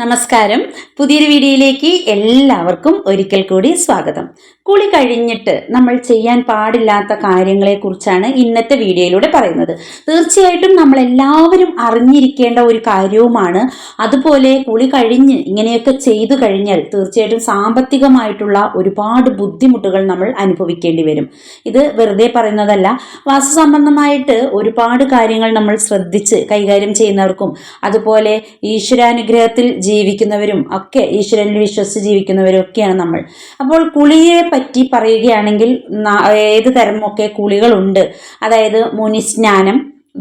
നമസ്കാരം. പുതിയൊരു വീഡിയോയിലേക്ക് എല്ലാവർക്കും ഒരിക്കൽ കൂടി സ്വാഗതം. കുളി കഴിഞ്ഞിട്ട് നമ്മൾ ചെയ്യാൻ പാടില്ലാത്ത കാര്യങ്ങളെക്കുറിച്ചാണ് ഇന്നത്തെ വീഡിയോയിലൂടെ പറയുന്നത്. തീർച്ചയായിട്ടും നമ്മൾ എല്ലാവരും അറിഞ്ഞിരിക്കേണ്ട ഒരു കാര്യവുമാണ്. അതുപോലെ കുളി കഴിഞ്ഞ് ഇങ്ങനെയൊക്കെ ചെയ്തു കഴിഞ്ഞാൽ തീർച്ചയായിട്ടും സാമ്പത്തികമായിട്ടുള്ള ഒരുപാട് ബുദ്ധിമുട്ടുകൾ നമ്മൾ അനുഭവിക്കേണ്ടി വരും. ഇത് വെറുതെ പറയുന്നതല്ല. വാസ്തു സംബന്ധമായിട്ട് ഒരുപാട് കാര്യങ്ങൾ നമ്മൾ ശ്രദ്ധിച്ച് കൈകാര്യം ചെയ്യുന്നവർക്കും അതുപോലെ ഈശ്വരാനുഗ്രഹത്തിൽ ജീവിക്കുന്നവരും ഒക്കെ ഈശ്വരനിൽ വിശ്വസിച്ച് ജീവിക്കുന്നവരും ഒക്കെയാണ് നമ്മൾ. അപ്പോൾ കുളിയെ പറ്റി പറയുകയാണെങ്കിൽ ഏത് തരമൊക്കെ കുളികളുണ്ട്? അതായത് മുനിസ്നാനം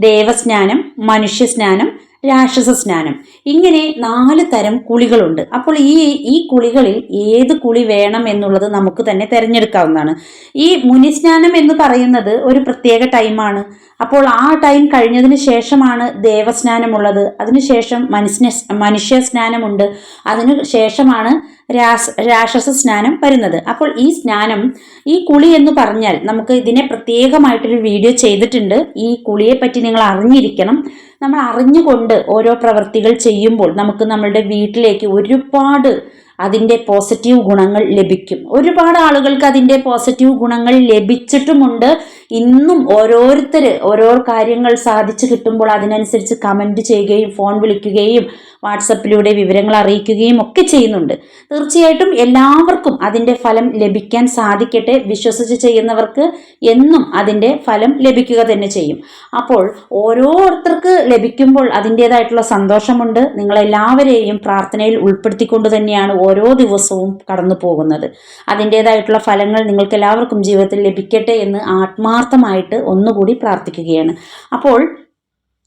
ദേവസ്നാനം മനുഷ്യസ്നാനം രാക്ഷസ സ്നാനം. ഇങ്ങനെ നാല് തരം കുളികളുണ്ട്. അപ്പോൾ ഈ ഈ കുളികളിൽ ഏത് കുളി വേണം എന്നുള്ളത് നമുക്ക് തന്നെ തിരഞ്ഞെടുക്കാവുന്നതാണ്. ഈ മുനിസ്നാനം എന്ന് പറയുന്നത് ഒരു പ്രത്യേക ടൈമാണ്. അപ്പോൾ ആ ടൈം കഴിഞ്ഞതിന് ശേഷമാണ് ദേവസ്നാനമുള്ളത്. അതിനുശേഷം മനുഷ്യ മനുഷ്യ സ്നാനമുണ്ട്. അതിനു ശേഷമാണ് രാസ് രാക്ഷസ സ്നാനം വരുന്നത്. അപ്പോൾ ഈ സ്നാനം ഈ കുളി എന്ന് പറഞ്ഞാൽ നമുക്ക് ഇതിനെ പ്രത്യേകമായിട്ടൊരു വീഡിയോ ചെയ്തിട്ടുണ്ട്. ഈ കുളിയെ പറ്റി നിങ്ങൾ അറിഞ്ഞിരിക്കണം. നമ്മൾ അറിഞ്ഞുകൊണ്ട് ഓരോ പ്രവൃത്തികൾ ചെയ്യുമ്പോൾ നമുക്ക് നമ്മളുടെ വീട്ടിലേക്ക് ഒരുപാട് അതിന്റെ പോസിറ്റീവ് ഗുണങ്ങൾ ലഭിക്കും. ഒരുപാട് ആളുകൾക്ക് അതിന്റെ പോസിറ്റീവ് ഗുണങ്ങൾ ലഭിച്ചിട്ടുമുണ്ട്. ഇന്നും ഓരോരുത്തർ ഓരോ കാര്യങ്ങൾ സാധിച്ചു കിട്ടുമ്പോൾ അതിനനുസരിച്ച് കമന്റ് ചെയ്യുകയും ഫോൺ വിളിക്കുകയും വാട്സപ്പിലൂടെ വിവരങ്ങൾ അറിയിക്കുകയും ഒക്കെ ചെയ്യുന്നുണ്ട്. തീർച്ചയായിട്ടും എല്ലാവർക്കും അതിന്റെ ഫലം ലഭിക്കാൻ സാധിക്കട്ടെ. വിശ്വസിച്ച് ചെയ്യുന്നവർക്ക് എന്നും അതിന്റെ ഫലം ലഭിക്കുക തന്നെ ചെയ്യും. അപ്പോൾ ഓരോരുത്തർക്ക് ലഭിക്കുമ്പോൾ അതിന്റേതായിട്ടുള്ള സന്തോഷമുണ്ട്. നിങ്ങളെല്ലാവരെയും പ്രാർത്ഥനയിൽ ഉൾപ്പെടുത്തിക്കൊണ്ട് തന്നെയാണ് ഓരോ ദിവസവും കടന്നു പോകുന്നത്. അതിന്റേതായിട്ടുള്ള ഫലങ്ങൾ നിങ്ങൾക്ക് എല്ലാവർക്കും ജീവിതത്തിൽ ലഭിക്കട്ടെ എന്ന് ആത്മാർത്ഥമായിട്ട് ഒന്നുകൂടി പ്രാർത്ഥിക്കുകയാണ്. അപ്പോൾ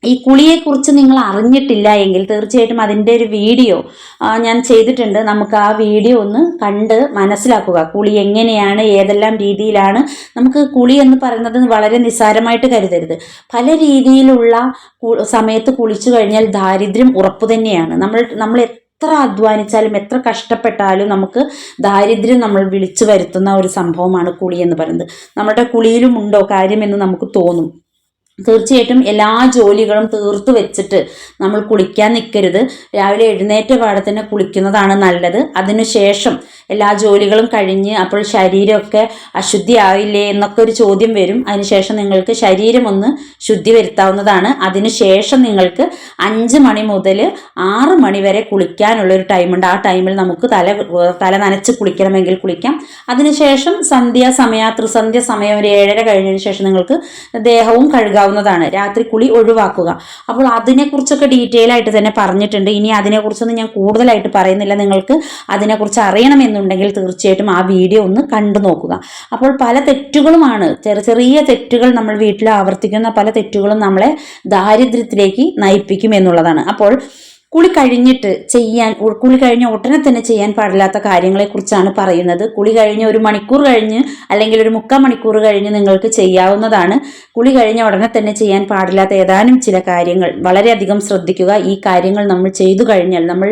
ഈ കുളിയെക്കുറിച്ച് നിങ്ങൾ അറിഞ്ഞിട്ടില്ല എങ്കിൽ തീർച്ചയായിട്ടും അതിന്റെ ഒരു വീഡിയോ ഞാൻ ചെയ്തിട്ടുണ്ട്. നമുക്ക് ആ വീഡിയോ ഒന്ന് കണ്ട് മനസ്സിലാക്കുക. കുളി എങ്ങനെയാണ് ഏതെല്ലാം രീതിയിലാണ് നമുക്ക് കുളി എന്ന് പറയുന്നത് വളരെ നിസ്സാരമായിട്ട് കരുതരുത്. പല രീതിയിലുള്ള സമയത്ത് കുളിച്ചു കഴിഞ്ഞാൽ ദാരിദ്ര്യം ഉറപ്പ് തന്നെയാണ്. നമ്മൾ നമ്മൾ എത്ര അധ്വാനിച്ചാലും എത്ര കഷ്ടപ്പെട്ടാലും നമുക്ക് ദാരിദ്ര്യം നമ്മൾ വിളിച്ചു വരുത്തുന്ന ഒരു സംഭവമാണ് കുളി എന്ന് പറയുന്നത്. നമ്മുടെ കുളിയിലും ഉണ്ടോ കാര്യമെന്ന് നമുക്ക് തോന്നും. തീർച്ചയായിട്ടും എല്ലാ ജോലികളും തീർത്തു വെച്ചിട്ട് നമ്മൾ കുളിക്കാൻ നിൽക്കരുത് രാവിലെ എഴുന്നേറ്റ പാടെ തന്നെ കുളിക്കുന്നതാണ് നല്ലത്. അതിനുശേഷം എല്ലാ ജോലികളും കഴിഞ്ഞ് അപ്പോൾ ശരീരമൊക്കെ അശുദ്ധി ആവില്ലേ എന്നൊക്കെ ഒരു ചോദ്യം വരും. അതിനുശേഷം നിങ്ങൾക്ക് ശരീരം ഒന്ന് ശുദ്ധി വരുത്താവുന്നതാണ്. അതിനുശേഷം നിങ്ങൾക്ക് അഞ്ച് മണി മുതൽ ആറ് മണി വരെ കുളിക്കാനുള്ള ഒരു ടൈമുണ്ട് ആ ടൈമിൽ നമുക്ക് തല തല നനച്ച് കുളിക്കണമെങ്കിൽ കുളിക്കാം. അതിനുശേഷം സന്ധ്യാസമയ ത്രിസന്ധ്യ സമയം ഒരു ഏഴര കഴിഞ്ഞതിന് ശേഷം നിങ്ങൾക്ക് ദേഹവും കഴുകാവുന്നതാണ് രാത്രി കുളി ഒഴിവാക്കുക. അപ്പോൾ അതിനെക്കുറിച്ചൊക്കെ ഡീറ്റെയിൽ ആയിട്ട് തന്നെ പറഞ്ഞിട്ടുണ്ട്. ഇനി അതിനെക്കുറിച്ചൊന്നും ഞാൻ കൂടുതലായിട്ട് പറയുന്നില്ല. നിങ്ങൾക്ക് അതിനെക്കുറിച്ച് അറിയണമെന്നുണ്ടെങ്കിൽ തീർച്ചയായിട്ടും ആ വീഡിയോ ഒന്ന് കണ്ടു നോക്കുക. അപ്പോൾ പല തെറ്റുകളുമാണ് ചെറിയ ചെറിയ തെറ്റുകൾ നമ്മൾ വീട്ടിൽ ആവർത്തിക്കുന്ന പല തെറ്റുകളും നമ്മളെ ദാരിദ്ര്യത്തിലേക്ക് നയിപ്പിക്കും എന്നുള്ളതാണ്. അപ്പോൾ കുളി കഴിഞ്ഞിട്ട് ചെയ്യാൻ കുളി കഴിഞ്ഞ ഉടനെ തന്നെ ചെയ്യാൻ പാടില്ലാത്ത കാര്യങ്ങളെക്കുറിച്ചാണ് പറയുന്നത്. കുളി കഴിഞ്ഞ് ഒരു മണിക്കൂർ കഴിഞ്ഞ് അല്ലെങ്കിൽ ഒരു മുക്കാൽ മണിക്കൂർ കഴിഞ്ഞ് നിങ്ങൾക്ക് ചെയ്യാവുന്നതാണ്. കുളി കഴിഞ്ഞ ഉടനെ തന്നെ ചെയ്യാൻ പാടില്ലാത്ത ഏതാനും ചില കാര്യങ്ങൾ. വളരെയധികം ശ്രദ്ധിക്കുക. ഈ കാര്യങ്ങൾ നമ്മൾ ചെയ്തു കഴിഞ്ഞാൽ നമ്മൾ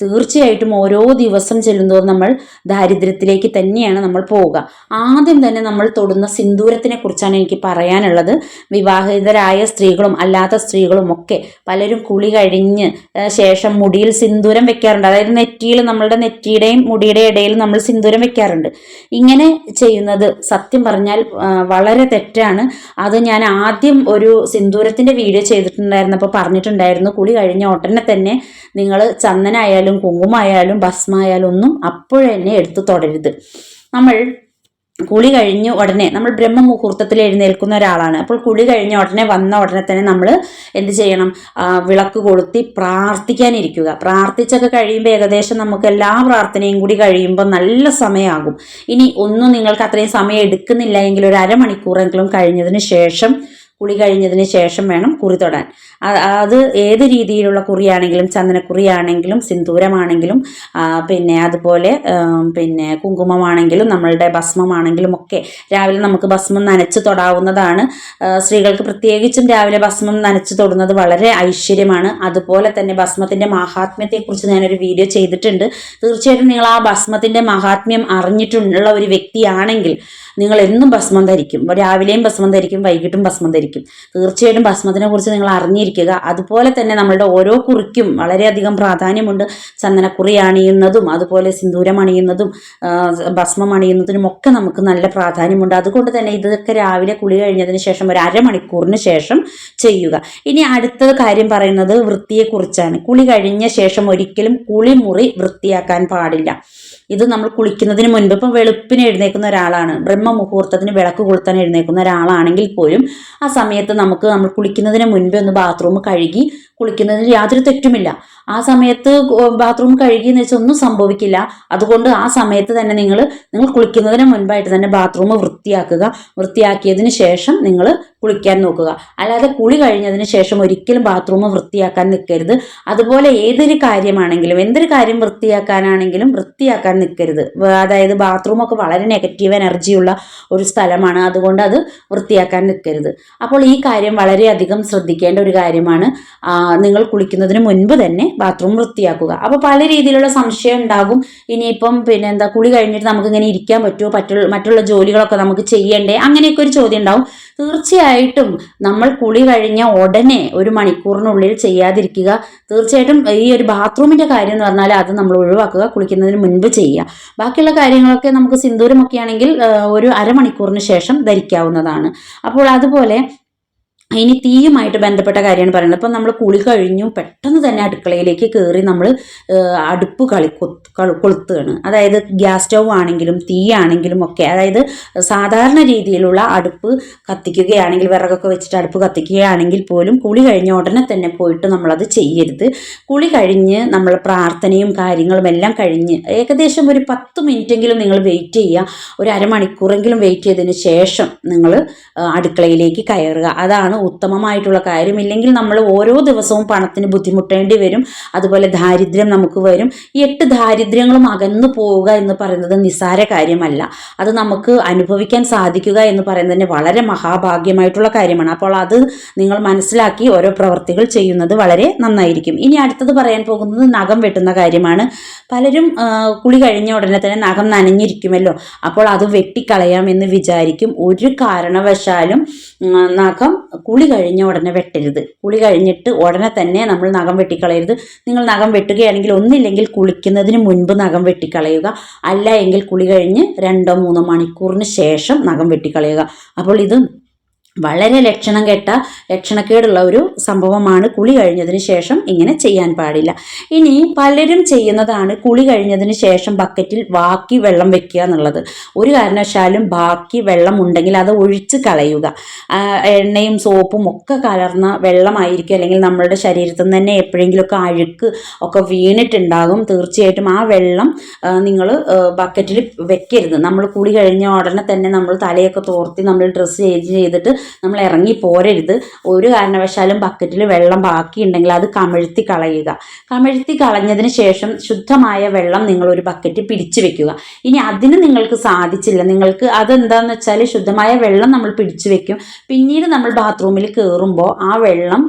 തീർച്ചയായിട്ടും ഓരോ ദിവസം ചെല്ലുന്തോറും നമ്മൾ ദാരിദ്ര്യത്തിലേക്ക് തന്നെയാണ് നമ്മൾ പോവുക. ആദ്യം തന്നെ നമ്മൾ തൊടുന്ന സിന്ദൂരത്തിനെ കുറിച്ചാണ് എനിക്ക് പറയാനുള്ളത്. വിവാഹിതരായ സ്ത്രീകളും അല്ലാത്ത സ്ത്രീകളും ഒക്കെ പലരും കുളി കഴിഞ്ഞ് ശേഷം മുടിയിൽ സിന്ദൂരം വെക്കാറുണ്ട്. അതായത് നെറ്റിയിൽ നമ്മളുടെ നെറ്റിയുടെയും മുടിയുടെ ഇടയിൽ നമ്മൾ സിന്ദൂരം വെക്കാറുണ്ട്. ഇങ്ങനെ ചെയ്യുന്നത് സത്യം പറഞ്ഞാൽ വളരെ തെറ്റാണ്. അത് ഞാൻ ആദ്യം ഒരു സിന്ദൂരത്തിന്റെ വീഡിയോ ചെയ്തിട്ടുണ്ടായിരുന്നപ്പോൾ പറഞ്ഞിട്ടുണ്ടായിരുന്നു. കുളി കഴിഞ്ഞ ഉടനെ തന്നെ നിങ്ങൾ ചന്ദനായാലും കുങ്കുമായാലും ഭസ്മായാലും ഒന്നും അപ്പോഴന്നെ എടുത്തു തുടരുത്. നമ്മൾ കുളി കഴിഞ്ഞ് ഉടനെ നമ്മൾ ബ്രഹ്മമുഹൂർത്തത്തിൽ എഴുന്നേൽക്കുന്ന ഒരാളാണ്. അപ്പോൾ കുളി കഴിഞ്ഞ ഉടനെ വന്ന ഉടനെ തന്നെ നമ്മൾ എന്ത് ചെയ്യണം? വിളക്ക് കൊളുത്തി പ്രാർത്ഥിക്കാനിരിക്കുക. പ്രാർത്ഥിച്ചൊക്കെ കഴിയുമ്പോൾ ഏകദേശം നമുക്ക് എല്ലാ പ്രാർത്ഥനയും കൂടി കഴിയുമ്പോൾ നല്ല സമയമാകും ഇനി ഒന്നും നിങ്ങൾക്ക് അത്രയും സമയം എടുക്കുന്നില്ല എങ്കിൽ ഒരു അരമണിക്കൂറെങ്കിലും കഴിഞ്ഞതിന് ശേഷം കുളി കഴിഞ്ഞതിന് ശേഷം വേണം കുറി തൊടാൻ. അത് ഏത് രീതിയിലുള്ള കുറിയാണെങ്കിലും ചന്ദനക്കുറിയാണെങ്കിലും സിന്ദൂരമാണെങ്കിലും പിന്നെ അതുപോലെ പിന്നെ കുങ്കുമമാണെങ്കിലും നമ്മളുടെ ഭസ്മമാണെങ്കിലും ഒക്കെ രാവിലെ നമുക്ക് ഭസ്മം നനച്ച് തൊടാവുന്നതാണ്. സ്ത്രീകൾക്ക് പ്രത്യേകിച്ചും രാവിലെ ഭസ്മം നനച്ച് തൊടുന്നത് വളരെ ഐശ്വര്യമാണ്. അതുപോലെ തന്നെ ഭസ്മത്തിന്റെ മഹാത്മ്യത്തെക്കുറിച്ച് ഞാനൊരു വീഡിയോ ചെയ്തിട്ടുണ്ട്. തീർച്ചയായിട്ടും നിങ്ങൾ ആ ഭസ്മത്തിന്റെ മഹാത്മ്യം അറിഞ്ഞിട്ടുള്ള ഒരു വ്യക്തിയാണെങ്കിൽ നിങ്ങൾ എന്നും ഭസ്മം ധരിക്കും. രാവിലെയും ഭസ്മം ധരിക്കും വൈകിട്ടും ഭസ്മം ധരിക്കും. നന്നായിരിക്കും തീർച്ചയായിട്ടും ഭസ്മത്തിനെ കുറിച്ച് നിങ്ങൾ അറിഞ്ഞിരിക്കുക. അതുപോലെ തന്നെ നമ്മളുടെ ഓരോ കുറിക്കും വളരെയധികം പ്രാധാന്യമുണ്ട്. ചന്ദനക്കുറി അണിയുന്നതും അതുപോലെ സിന്ദൂരം അണിയുന്നതും ഭസ്മം അണിയുന്നതിനും ഒക്കെ നമുക്ക് നല്ല പ്രാധാന്യമുണ്ട്. അതുകൊണ്ട് തന്നെ ഇതൊക്കെ രാവിലെ കുളി കഴിഞ്ഞതിന് ശേഷം ഒരു അരമണിക്കൂറിന് ശേഷം ചെയ്യുക. ഇനി അടുത്ത കാര്യം പറയുന്നത് വൃത്തിയെക്കുറിച്ചാണ്. കുളി കഴിഞ്ഞ ശേഷം ഒരിക്കലും കുളിമുറി വൃത്തിയാക്കാൻ പാടില്ല. ഇത് നമ്മൾ കുളിക്കുന്നതിന് മുൻപ് ഇപ്പം വെളുപ്പിന് എഴുന്നേൽക്കുന്ന ഒരാളാണ്. ബ്രഹ്മ മുഹൂർത്തത്തിന് വിളക്ക് കൊളുത്താൻ എഴുന്നേക്കുന്ന ഒരാളാണെങ്കിൽ പോലും ആ സമയത്ത് നമുക്ക് നമ്മൾ കുളിക്കുന്നതിന് മുൻപ് ഒന്ന് ബാത്റൂം കഴുകി കുളിക്കുന്നതിന് യാതൊരു തെറ്റുമില്ല. ആ സമയത്ത് ബാത്റൂം കഴുകി എന്ന് വെച്ചാൽ ഒന്നും സംഭവിക്കില്ല. അതുകൊണ്ട് ആ സമയത്ത് തന്നെ നിങ്ങൾ നിങ്ങൾ കുളിക്കുന്നതിന് മുൻപായിട്ട് തന്നെ ബാത്റൂം വൃത്തിയാക്കുക. വൃത്തിയാക്കിയതിന് ശേഷം നിങ്ങൾ കുളിക്കാൻ നോക്കുക. അല്ലാതെ കുളി കഴിഞ്ഞതിന് ശേഷം ഒരിക്കലും ബാത്റൂം വൃത്തിയാക്കാൻ നിൽക്കരുത് അതുപോലെ ഏതൊരു കാര്യമാണെങ്കിലും എന്തൊരു കാര്യം വൃത്തിയാക്കാനാണെങ്കിലും വൃത്തിയാക്കാൻ നിൽക്കരുത് അതായത് ബാത്റൂം ഒക്കെ വളരെ നെഗറ്റീവ് എനർജിയുള്ള ഒരു സ്ഥലമാണ്. അതുകൊണ്ട് അത് വൃത്തിയാക്കാൻ നിൽക്കരുത് അപ്പോൾ ഈ കാര്യം വളരെയധികം ശ്രദ്ധിക്കേണ്ട ഒരു കാര്യമാണ്. നിങ്ങൾ കുളിക്കുന്നതിന് മുൻപ് തന്നെ ബാത്റൂം വൃത്തിയാക്കുക. അപ്പോൾ പല രീതിയിലുള്ള സംശയം ഉണ്ടാകും. ഇനിയിപ്പം പിന്നെ എന്താ കുളി കഴിഞ്ഞിട്ട് നമുക്ക് ഇങ്ങനെ ഇരിക്കാൻ പറ്റുമോ? പറ്റുള്ള മറ്റുള്ള ജോലികളൊക്കെ നമുക്ക് ചെയ്യണ്ടേ? അങ്ങനെയൊക്കെ ഒരു ചോദ്യം ഉണ്ടാവും. തീർച്ചയായിട്ടും നമ്മൾ കുളി കഴിഞ്ഞ ഉടനെ ഒരു മണിക്കൂറിനുള്ളിൽ ചെയ്യാതിരിക്കുക. തീർച്ചയായിട്ടും ഈ ഒരു ബാത്റൂമിന്റെ കാര്യം എന്ന് പറഞ്ഞാൽ അത് നമ്മൾ ഒഴിവാക്കുക കുളിക്കുന്നതിന് മുൻപ് ചെയ്യുക. ബാക്കിയുള്ള കാര്യങ്ങളൊക്കെ നമുക്ക് സിന്ദൂരമൊക്കെ ആണെങ്കിൽ ആ, ഒരു അരമണിക്കൂറിന് ശേഷം ധരിക്കാവുന്നതാണ്. അപ്പോൾ അതുപോലെ ഇനി തീയുമായിട്ട് ബന്ധപ്പെട്ട കാര്യമാണ് പറയുന്നത്. അപ്പം നമ്മൾ കുളി കഴിഞ്ഞു പെട്ടെന്ന് തന്നെ അടുക്കളയിലേക്ക് കയറി നമ്മൾ അടുപ്പ് കളി കൊളുത്തുകയാണ്. അതായത് ഗ്യാസ് സ്റ്റൗ ആണെങ്കിലും തീ ആണെങ്കിലും ഒക്കെ അതായത് സാധാരണ രീതിയിലുള്ള അടുപ്പ് കത്തിക്കുകയാണെങ്കിൽ വിറകൊക്കെ വെച്ചിട്ട് അടുപ്പ് കത്തിക്കുകയാണെങ്കിൽ പോലും കുളി കഴിഞ്ഞ ഉടനെ തന്നെ പോയിട്ട് നമ്മളത് ചെയ്യരുത്. കുളി കഴിഞ്ഞ് നമ്മൾ പ്രാർത്ഥനയും കാര്യങ്ങളും എല്ലാം കഴിഞ്ഞ് ഏകദേശം ഒരു പത്ത് മിനിറ്റെങ്കിലും നിങ്ങൾ വെയിറ്റ് ചെയ്യുക. ഒരു അരമണിക്കൂറെങ്കിലും വെയിറ്റ് ചെയ്തതിന് ശേഷം നിങ്ങൾ അടുക്കളയിലേക്ക് കയറുക. അതാണ് ഉത്തമമായിട്ടുള്ള കാര്യമില്ലെങ്കിൽ നമ്മൾ ഓരോ ദിവസവും പണത്തിന് ബുദ്ധിമുട്ടേണ്ടി വരും. അതുപോലെ ദാരിദ്ര്യം നമുക്ക് വരും. ഈ എട്ട് ദാരിദ്ര്യങ്ങളും അകന്നു പോവുക എന്ന് പറയുന്നത് നിസ്സാര കാര്യമല്ല. അത് നമുക്ക് അനുഭവിക്കാൻ സാധിക്കുക എന്ന് പറയുന്നത് തന്നെ വളരെ മഹാഭാഗ്യമായിട്ടുള്ള കാര്യമാണ്. അപ്പോൾ അത് നിങ്ങൾ മനസ്സിലാക്കി ഓരോ പ്രവർത്തികൾ ചെയ്യുന്നത് വളരെ നന്നായിരിക്കും. ഇനി അടുത്തത് പറയാൻ പോകുന്നത് നഖം വെട്ടുന്ന കാര്യമാണ്. പലരും കുളി കഴിഞ്ഞ ഉടനെ തന്നെ നഖം നനഞ്ഞിരിക്കുമല്ലോ. അപ്പോൾ അത് വെട്ടിക്കളയാമെന്ന് വിചാരിക്കും. ഒരു കാരണവശാലും നഖം കുളി കഴിഞ്ഞ ഉടനെ വെട്ടരുത്. കുളി കഴിഞ്ഞിട്ട് ഉടനെ തന്നെ നമ്മൾ നഖം വെട്ടിക്കളയരുത്. നിങ്ങൾ നഖം വെട്ടുകയാണെങ്കിൽ ഒന്നില്ലെങ്കിൽ കുളിക്കുന്നതിന് മുൻപ് നഖം വെട്ടിക്കളയുക. അല്ല എങ്കിൽ കുളി കഴിഞ്ഞ് രണ്ടോ മൂന്നോ മണിക്കൂറിന് ശേഷം നഖം വെട്ടിക്കളയുക. അപ്പോൾ ഇത് വളരെ ലക്ഷണം കെട്ട ലക്ഷണക്കേടുള്ള ഒരു സംഭവമാണ് കുളി കഴിഞ്ഞതിന് ശേഷം ഇങ്ങനെ ചെയ്യാൻ പാടില്ല. ഇനി പലരും ചെയ്യുന്നതാണ് കുളി കഴിഞ്ഞതിന് ശേഷം ബക്കറ്റിൽ ബാക്കി വെള്ളം വെക്കുക എന്നുള്ളത്. ഒരു കാരണവശാലും ബാക്കി വെള്ളം ഉണ്ടെങ്കിൽ അത് ഒഴിച്ച് കളയുക. എണ്ണയും സോപ്പും ഒക്കെ കലർന്ന വെള്ളമായിരിക്കും. അല്ലെങ്കിൽ നമ്മളുടെ ശരീരത്തിൽ നിന്ന് തന്നെ എപ്പോഴെങ്കിലുമൊക്കെ അഴുക്ക് ഒക്കെ വീണിട്ടുണ്ടാകും. തീർച്ചയായിട്ടും ആ വെള്ളം നിങ്ങൾ ബക്കറ്റിൽ വെക്കരുത്. നമ്മൾ കുളി കഴിഞ്ഞ ഉടനെ തന്നെ നമ്മൾ തലയൊക്കെ തോർത്തി നമ്മൾ ഡ്രസ്സ് ചേഞ്ച് ചെയ്തിട്ട് നമ്മൾ ഇറങ്ങി പോരരുത്. ഒരു കാരണവശാലും ബക്കറ്റിൽ വെള്ളം ബാക്കിയുണ്ടെങ്കിൽ അത് കമഴ്ത്തി കളയുക. കമഴ്ത്തി കളഞ്ഞതിന് ശേഷം ശുദ്ധമായ വെള്ളം നിങ്ങൾ ഒരു ബക്കറ്റ് പിടിച്ചു വെക്കുക. ഇനി അതിന് നിങ്ങൾക്ക് സാധിച്ചില്ല. നിങ്ങൾക്ക് അതെന്താണെന്ന് വെച്ചാൽ ശുദ്ധമായ വെള്ളം നമ്മൾ പിടിച്ചു വെക്കും. പിന്നീട് നമ്മൾ ബാത്റൂമിൽ കയറുമ്പോൾ ആ വെള്ളം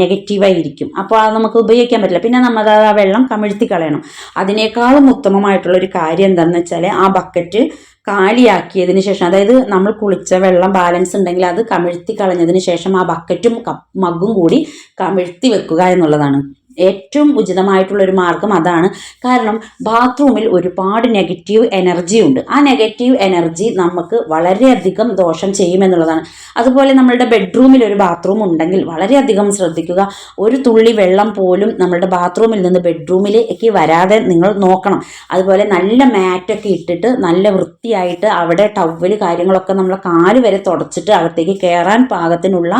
നെഗറ്റീവായിരിക്കും അപ്പോൾ അത് നമുക്ക് ഉപയോഗിക്കാൻ പറ്റില്ല. പിന്നെ നമ്മൾ ആ വെള്ളം കമഴ്ത്തി കളയണം. അതിനേക്കാളും ഉത്തമമായിട്ടുള്ള ഒരു കാര്യം എന്താണെന്ന് വെച്ചാൽ ആ ബക്കറ്റ് കാലിയാക്കിയതിന് ശേഷം അതായത് നമ്മൾ കുളിച്ച വെള്ളം ബാലൻസ് ഉണ്ടെങ്കിൽ അത് കമിഴ്ത്തി കളഞ്ഞതിന് ശേഷം ആ ബക്കറ്റും മഗ്ഗും കൂടി കമിഴ്ത്തി വെക്കുക എന്നുള്ളതാണ്. ഏറ്റവും ഉചിതമായിട്ടുള്ള ഒരു മാർഗം അതാണ്. കാരണം ബാത്റൂമിൽ ഒരുപാട് നെഗറ്റീവ് എനർജി ഉണ്ട്. ആ നെഗറ്റീവ് എനർജി നമുക്ക് വളരെയധികം ദോഷം ചെയ്യുമെന്നുള്ളതാണ് അതുപോലെ നമ്മളുടെ ബെഡ്റൂമിൽ ഒരു ബാത്റൂം ഉണ്ടെങ്കിൽ വളരെയധികം ശ്രദ്ധിക്കുക. ഒരു തുള്ളി വെള്ളം പോലും നമ്മളുടെ ബാത്റൂമിൽ നിന്ന് ബെഡ്റൂമിലേക്ക് വരാതെ നിങ്ങൾ നോക്കണം. അതുപോലെ നല്ല മാറ്റൊക്കെ ഇട്ടിട്ട് നല്ല വൃത്തിയായിട്ട് അവിടെ ടവൽ കാര്യങ്ങളൊക്കെ നമ്മൾ കാൽ വരെ തുടച്ചിട്ട് അകത്തേക്ക് കയറാൻ പാകത്തിനുള്ള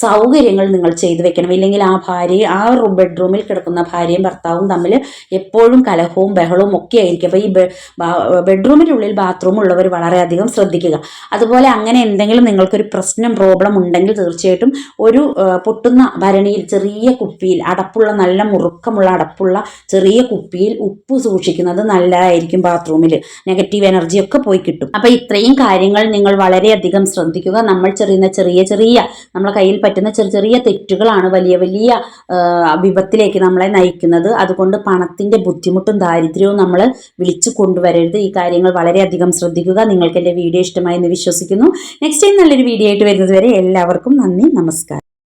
സൗകര്യങ്ങൾ നിങ്ങൾ ചെയ്തു വെക്കണം. ഇല്ലെങ്കിൽ ആ ഭാര്യ ആ ബെഡ്റൂമിൽ കിടക്കുന്ന ഭാര്യയും ഭർത്താവും തമ്മിൽ എപ്പോഴും കലഹവും ബഹളവും ഒക്കെ ആയിരിക്കും അപ്പോൾ ഈ ബെഡ്റൂമിനുള്ളിൽ ബാത്റൂം ഉള്ളവർ വളരെയധികം ശ്രദ്ധിക്കുക. അതുപോലെ അങ്ങനെ എന്തെങ്കിലും നിങ്ങൾക്കൊരു പ്രശ്നം പ്രോബ്ലം ഉണ്ടെങ്കിൽ തീർച്ചയായിട്ടും ഒരു പൊട്ടുന്ന ഭരണിയിൽ ചെറിയ കുപ്പിയിൽ അടപ്പുള്ള നല്ല മുറുക്കമുള്ള അടപ്പുള്ള ചെറിയ കുപ്പിയിൽ ഉപ്പ് സൂക്ഷിക്കുന്നത് നല്ലതായിരിക്കും ബാത്റൂമിൽ. നെഗറ്റീവ് എനർജി ഒക്കെ പോയി കിട്ടും. അപ്പോൾ ഇത്രയും കാര്യങ്ങൾ നിങ്ങൾ വളരെയധികം ശ്രദ്ധിക്കുക. നമ്മൾ ചെറിയ ചെറിയ ചെറിയ നമ്മളെ കയ്യിൽ പറ്റുന്ന ചെറിയ ചെറിയ തെറ്റുകളാണ് വലിയ വലിയ വിപത്തിലേക്ക് അവസ്ഥയിലേക്ക് നമ്മളെ നയിക്കുന്നത്. അതുകൊണ്ട് പണത്തിന്റെ ബുദ്ധിമുട്ടും ദാരിദ്ര്യവും നമ്മൾ വിളിച്ചു കൊണ്ടുവരരുത്. ഈ കാര്യങ്ങൾ വളരെയധികം ശ്രദ്ധിക്കുക. നിങ്ങൾക്ക് എന്റെ വീഡിയോ ഇഷ്ടമായി എന്ന് വിശ്വസിക്കുന്നു. നെക്സ്റ്റ് ടൈം നല്ലൊരു വീഡിയോ ആയിട്ട് വരുന്നത് വരെ എല്ലാവർക്കും നന്ദി. നമസ്കാരം.